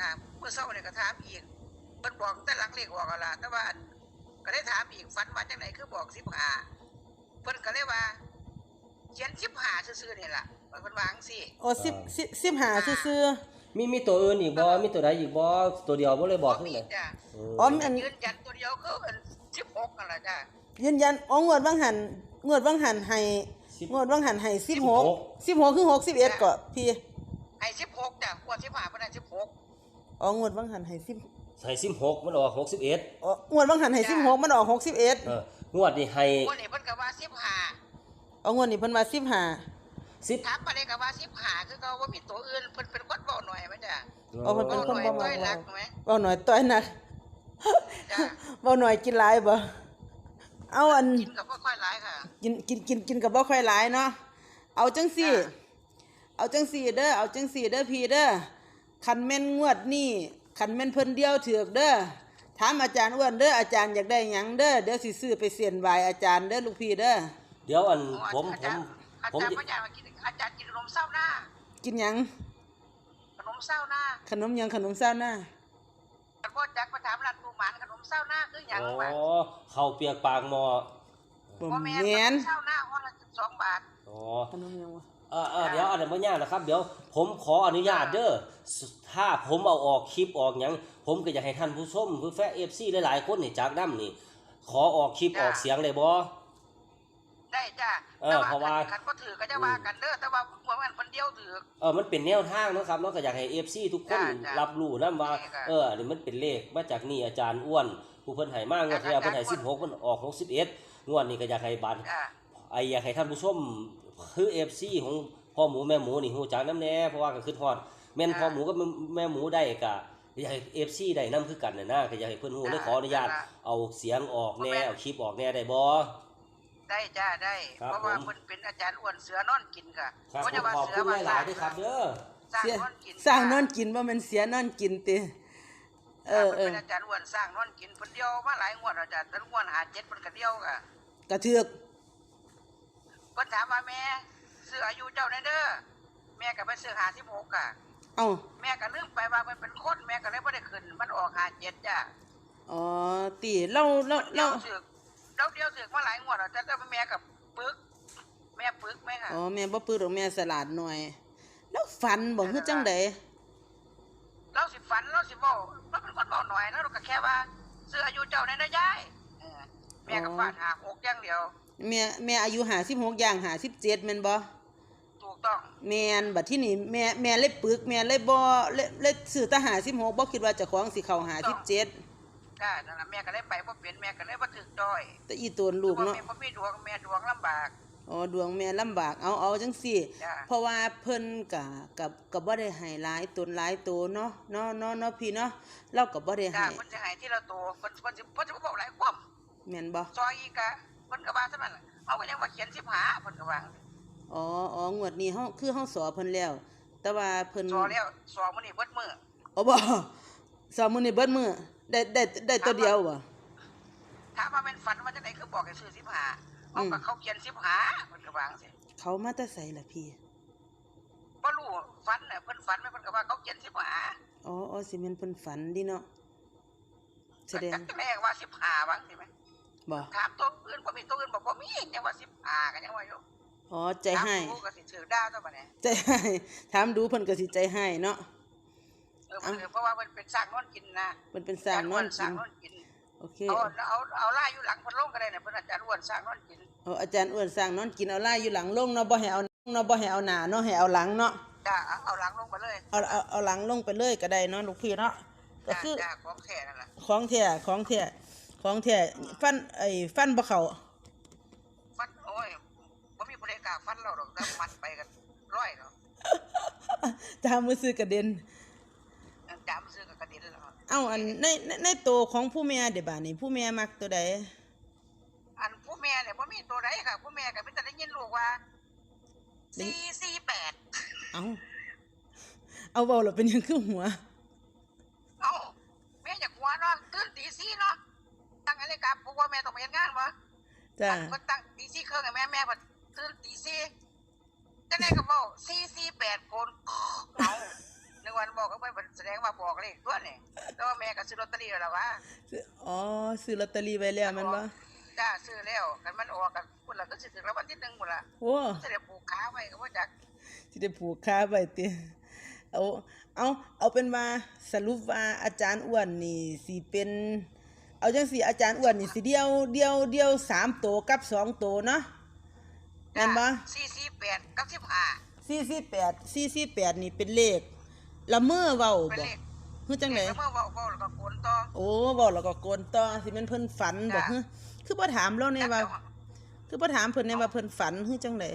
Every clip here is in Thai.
ค่ะเมื่อเช้าเนี่ยก็ถามอีกเพิ่นบอกแต่หลังเลขออกเอาล่ะแต่ว่าอันก็ได้ถามอีกฝันว่าจังไหนคือบอกสิบห้าเพิ่นก็เลยว่าเขียนสิบห้าซื่อๆนี่ล่ะเพิ่นวาจั่งสิโอ้สิบสิบสิบหาซื่อมีมีตัวอื่นอีกบ่มีตัวใดอีกบ่ตัวเดียวบ่เลยบอกขึ้นมีเลยจ้ะอืมๆอ๋ออันยืนยันตัวเดียวคืออันสิบหกนั่นแหละจ้ะยืนยันอ๋องวดบางหันงวดบางหันให้งวดบางหันให้สิบหกสิบหกคือหกสิบเอ็ดก็พี่ให้สิบหกจ้ะกว่าสิบห้าเพิ่นให้สิบหก อ๋องวดบางหันให้สิบให้16มันออก61อ๋องวดบางหันให้สิบหกมันออกหกสิบเอ็ดเอองวดนี้ให้วันนี้เพิ่นก็ว่าสิบห้าเอางวดนี้เพิ่นมาสิบห้า10ถามมาเลยก็ว่าสิบห้าคือเขาว่ามีตัวอื่นเพิ่นเป็นคนเบาหน่อยไหมจ้ะเอาเพิ่นเป็นเบาคหนน่อยบ่ต้มาอยรักไหมเบาหน่อยต้อยหนักจ้ะเบาหน่อยกินหลายบ่เอาอันกินกับบ่ค่อยหลายค่ะกินกินกินกินกับบ่ค่อยหลายเนาะเอาจังสี่จ้ะเอาจังสี่เด้อเอาจังสี่เด้อพี่เด้อ คันแม่นงวดนี่คันแม่นเพิ่นเดียวเถือกเด้อถามอาจารย์อ้วนเด้ออาจารย์อยากได้หยังเด้อเดี๋ยวสิซื้อไปเสียนไหวอาจารย์เด้อลูกพี่เด้อเดี๋ยวอันอ๋อผมอาผจามรย์อาผมจารย์จะพ่อใหญ่มากินอาจารย์กินขนมเศร้าหน้ากินหยังขนมเศร้าหน้าขนมหยังขนมเช้าหน้าแต่พ่อจักมาถามร้านปูหมานขนมเศร้าหน้าคือหยังอ๋อวะข้าวเปียกปากหม้อบ่พ่อแม่แม่นขนมเศร้าหน้าห้องละสิบสองบาทอ๋อขนมหยังวะ เออเออเดี๋ยวอันนั้นบ่ยากนะครับ เดี๋ยวผมขออนุญาตเด้อสถ้าผมเอาออกคลิปออกหยังผมก็อยากให้ท่านผู้ชมผู้แฟน FC หลายๆคนนี่จากนํนี่ ขอออกคลิปออกเสียงได้บ่ได้จ้ะเออเพราะว่าคันบ่ถือก็จะว่ากันเด้อแต่ว่าเมื่อวันคนเดียวถือ เออมันเป็นแนวทางเนาะครับเนาะก็อยากให้ FC ทุกคนจ้ะจ้ะรับรู้นํว่าโอเคค่ะ เอออันนี้มันเป็นเลขมาจากนี่อาจารย์อ้วน ผู้เพิ่นให้มางวดที่แล้วเพิ่นให้16มันออก61งวดนี้ก็อยากให้บาดจ้ะ ไออยากให้ท่านผู้ชมคือ FC ของพ่อหมูแม่หมูนี่ฮู้จักนํแน่เพราะว่าก็คือฮอดแม่นพ่อหมูกับแม่หมูได้ก็อยากให้ FC ได้นํคือกันน่ะนะก็อยากให้เพิ่นฮู้เลยขออนุญาตเอาเสียงออกแน่เอาคลิปออกแน่ได้บ่ได้จ้าได้ครับเพราะว่าผมเพิ่นเป็นอาจารย์อ้วนเสือนอนกินค่ะครับเพราะจะว่าขอบเสือคุณว่าหลายๆด้วยครับเด้อสร้างเสียนอนกินสร้างนอนกินบ่แม่นเสียนอนกินติเออเอเพิ่นอเป็นอาจารย์อ้วนสร้างนอนกินเพิ่นเดียวมาหลายงวดแล้วจ้ะแต่งวดหาเจ็ดเพิ่นก็เดียวค่ะกระเทือกเพิ่นถา มว่าแม่ซื้ออายุเจ้าได้เด้อแม่ก็ไปซื้อหาที่หกอะเอ้าแม่ก็ลืมไปว่ามันเป็นคนแม่ก็เลยบ่ได้ขึ้น มันออกหาเจ็ดจ้ะอ๋อติเราเราเดีเรายวสึกเราเดียวสึกมาหลายงวดแล้วจ้ะแต่ว่าแม่กับปึก แม่ปึกไหมค่ะอ๋อแม่บ่ปึกดอกแม่สลัดหน่อย แล้วฝันบ่คือจังไดเราสิฝันเราสิเว้าเราเป็นคนเว้าหน่อยแล้วเราก็แค่ว่าซื้ออายุเจ้าได้นะยายเออแม่ก็ฟาดหาหกอย่างเดียว แม่แม่อายุ56ย่าง57แม่นบ่ถูกต้องแม่นบัดที่นี่แม่แม่เลยปึกแม่เลยบ่เลยเลยซื้อแตหา56บ่คิดว่าเจ้าของสิเข้า57ก็นั่นล่ะแม่ก็เลยไปบ่เป็นแม่ก็เลยบ่ถึกจ้อยแต่อีตัวลูกเพราะเนาะ แม่บ่มีดวงแม่ดวงลำบาก อ๋อดวงแม่ลำบากเอาเอาจังซี่ จ้ะ เพราะว่าเพิ่นก็กับก็บ่ได้ให้หลายตนหลายโตเนาะเนาะเนาะเนาะพี่เนาะเราก็บ่ได้จ้าให้เพิ่นสิให้ที่ละตัวเพิ่นเพิ่นสิเพิ่นสิบ่บอกหลายความแม่นบ่ซอยอีกอะ เพิ่นก็ว่าซั่นนั่นล่ะเอาก็ยังว่าเขียน15เพิ่นก็ว่าอ๋ออ๋องวดนี้เฮาคือเฮาสอเพิ่นแล้ว แต่ว่าเพิ่นซอแล้วซอมื้อนี้เบิดมื้ออ๋อบ่สอมื้อนี้เบิดมื้อได้ได้ได้ตัวเดียวบ่ถามว่าแม่นฝันว่าจังไดคือบอกให้ซื้อ15เอาก็เขาเขียน15เพิ่นก็ว่าจังซี่เขามาแต่ไสล่ะพี่บ่รู้ฝันน่ะเพิ่นฝันไหมเพิ่นก็ว่าเขาเขียน15อ๋ออ๋อสิแม่นเพิ่นฝันดิเนาะแสดงจักแม่ว่า15ว่าจังซี่ไหม บ่ถามตัวอื่นบ่มีตัวอื่นบอกบ่มียังว่า15ก็ยังว่าอยู่อ๋อใจให้ถามผู้ก็สิถือดาวตัวบัดนี้ใจให้ถามดูเพิ่นก็สิใจให้เนาะเออเพิ่นเพราะว่าเพิ่นเป็นสร้างนอนกินนะเพิ่นเป็นสร้างนอนสกิร้างนนอนกินโอเคเอาเอาเอาล่าอยู่หลังเพิ่นลงก็ได้น่ะเพิ่นอาจารย์อ้วนสร้างนอนกินเอาอาจารย์อ้วนสร้างนอนกินเอาไล่อยู่หลังลงเนาะบ่ให้เอาเนาะบ่ให้เอาหน้าเนาะให้เอาหลังเนาะจ้าเอาเอาหลังลงไปเลยเอาเอาเอาหลังลงไปเลยก็ได้เนาะลูกพี่เนาะก็จ้าคือจ้าของแท้นั่นล่ะของแท้ของแท้ ของแท้ฟันไอ้ฟันบ่เข้าฟันโอ้ยบ่มีผู้ใดกล้าฟันเราดอกแต่มัดไปกันร้อยเนาะจามมือซื้อกระเด็นจามซื้อกับกระดิ่งแล้วเอ้าอันในในในโตวของผู้แม่เดี๋ยวบาดนี้ผู้แม่มักตัวใดอันผู้แม่เนี่ยบ่มีตัวใดค่ะผู้แม่ก็มีแต่ได้ยินลูกว่า448เอ้าเอาเว้าแล้วเป็นหยังคือหัว เอ้าแม่อยากหัวเนาะตื่นตี4เนาะ ตั้งนาฬิกาปลุกว่าแม่ต้องไปเฮ็ดงานบ่จ้าเพิ่นตั้งตีสี่ครึ่งอะแม่แม่เพิ่นตื่นตีสี่จังได๋ก็เว้า448คนเอานึกวันบอกก็ไม่แสดงว่าบอกเลขตัวนี่แต่ว่าแม่ก็ซื้อลอตเตอรี่แล้วว่าซื้ออ๋อซื้อลอตเตอรี่ไว้แล้วแมันบ่จ้าซื้อแล้วกันมันออกกันพุ่นละก็สิถึงแล้ววันที่หนึ่งพุ่นละโอ้จะได้ปลูกขาไว้ก็ว่าจักสิได้ผูกค้าไว้ติเอาเอาเอาเป็นว่าสรุปว่าอาจารย์อ้วนนี่สิเป็น เอาจังสิอาจารย์อ้วนนี่สิเดียวเดียวเดียวสามโตวกับสองโตวเนาะแม่นบ่สี่สี่แปดกับสิบห้าสี่สี่แปดสี่สี่แปดนี่เป็นเลขละเมอเว้าเป็นบ่เลขฮึจังไดเลขแล้วเมื่อเว้าเว้าแล้วก็โกนต่อโอ้เว้าแล้วก็โกนต่อสิแม่นเพิ่นฝันบ่จ้ะฮึคือบ่ถามเราแน่ว่าจักคือบ่ถามเพิ่นแน่ว่าเพิ่นฝันฮึจังได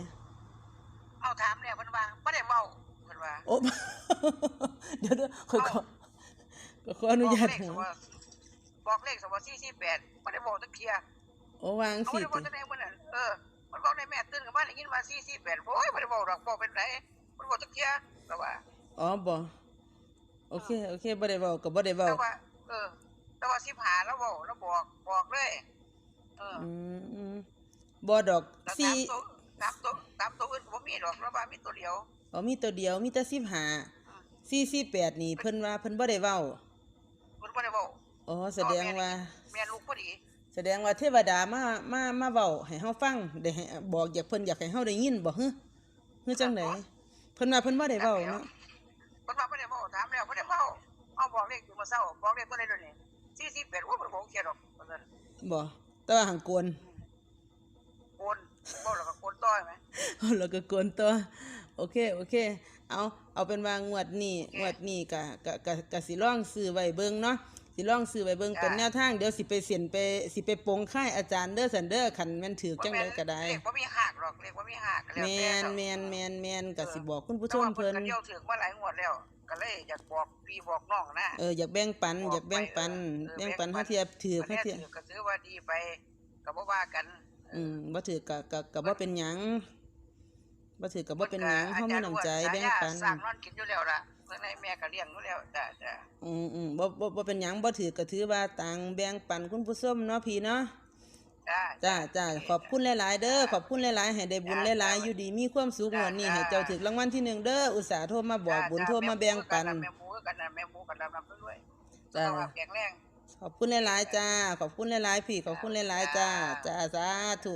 เอาถามเนี่ยเพิ่นว่าบ่ได้เว้าเพิ่นว่าโอ้ เดี๋ยวเดี๋ยวขอขอขอขออนุญาตบอกเลขถามสว่า บอกเลขสว่าสี่สี่แปดบ่ได้บอกตะเคียโอ้วางเขาสิบ่ได้บอกติตะไหนมื้อนั้นเออ มันบอกในแม่ตื่นกับบ้านได้ยินว่าสี่สี่แปดโอ้ยบ่ได้บอกดอกบอกเป็นไรมันบอกตะเคียแต่ว่าอ๋อบ่โอเคโอเคบ่ได้เว้าก็บ่ได้เว้าแต่ว่า เออ แต่ว่าสิบหาแล้วบอกแล้วบอกบอกเลยเอออืมอืมบ่ดอกแล้วสี่ตามตัวตามตัวตามตัวอื่นก็บ่มีดอกแล้วว่ามีตัวเดียวอ๋อมีตัวเดียวมีแต่15 448นี่เพิ่นว่าเพิ่นบ่ได้เว้าเพิ่นบ่ได้บ อกอ๋อแสดงว่า แม่ลูกพอดี แสดงว่าเทวดามามามาเว้าให้เฮาฟังได้ให้บอกอยากเพิ่นอยากให้เฮาได้ยินบ่ฮึฮึจังไดเพิ่นว่าเพิ่นบ่ได้เว้าเนาะเพิ่นว่าบ่ได้บอกถามแล้วบ่ได้เว้าเอาบอกเลขอยู่มื้อเช้าบอกเลขตัวใดตัวนี้48โอ้ยบ่ได้บอกเขียนดอกว่าซั่นบ่แต่ว่าหังกวนโอนบอกแล้วก็โอนต่อไหมแล้วก็กวนตัวโอเค โอเค เอา เอาเป็นว่างวดนี้งวดนี้ก็ก็ก็ก็สิลองซื้อไว้เบิ่งเนาะ สิลองซื้อไว้เบิ่งเป็นแนวทางเดี๋ยวสิไปเสียนไปสิไปปลงค่ายอาจารย์เด้อสันเด้อคันแม่นถือจังไดก็ได้เลขบ่มีหักหรอกเลขบ่มีหักก็แล้วแมแต่นเนาะแมนแมนแมนก็สิบอกคุณผู้ชมแต่ว่าเพิ่นก็เดียวถึงมาหลายงวดแล้วก็เลยอยากบอกพี่บอกน้องนะเอออยากแบ่งปันอยากแบ่งปันเออแบ่งปันแบ่งปันเฮาเทียบถืออันเฮาเนี้ยเทียบถือก็ถือว่าดีไปก็บ่ว่ากัน อืมบ่ถือก็ก็ก็บ่เป็นหยัง บ่ถือก็บ่เป็นหยังเฮามีน้ำใจแบ่งปันสร้างนอนกินอยู่แล้วล่ะเมื่อไหร่แม่ก็เลี้ยงอยู่แล้วจ้ะจ้ะอืมอืมบ่บ่บ่เป็นหยังบ่ถือก็ถือว่าต่างแบ่งปันคุณผู้ชมเนาะพี่เนาะจ้าจ้าจ้าขอบคุณหลาย ๆ เด้อขอบคุณหลาย ๆ ให้ได้บุญหลาย ๆ อยู่ดีมีความสุขงวดนี้ให้เจ้าถึกรางวัลที่หนึ่งเด้ออุตส่าห์โทรมาบอกบุญโทรมาแบ่งปันแม่หมูกันนะแม่หมูกันนำนำด้วยจ้าสุขภาพแข็งแรงขอบคุณหลาย ๆ จ้า ขอบคุณหลาย ๆ พี่ขอบคุณหลาย ๆ จ้า จ้าสาธุ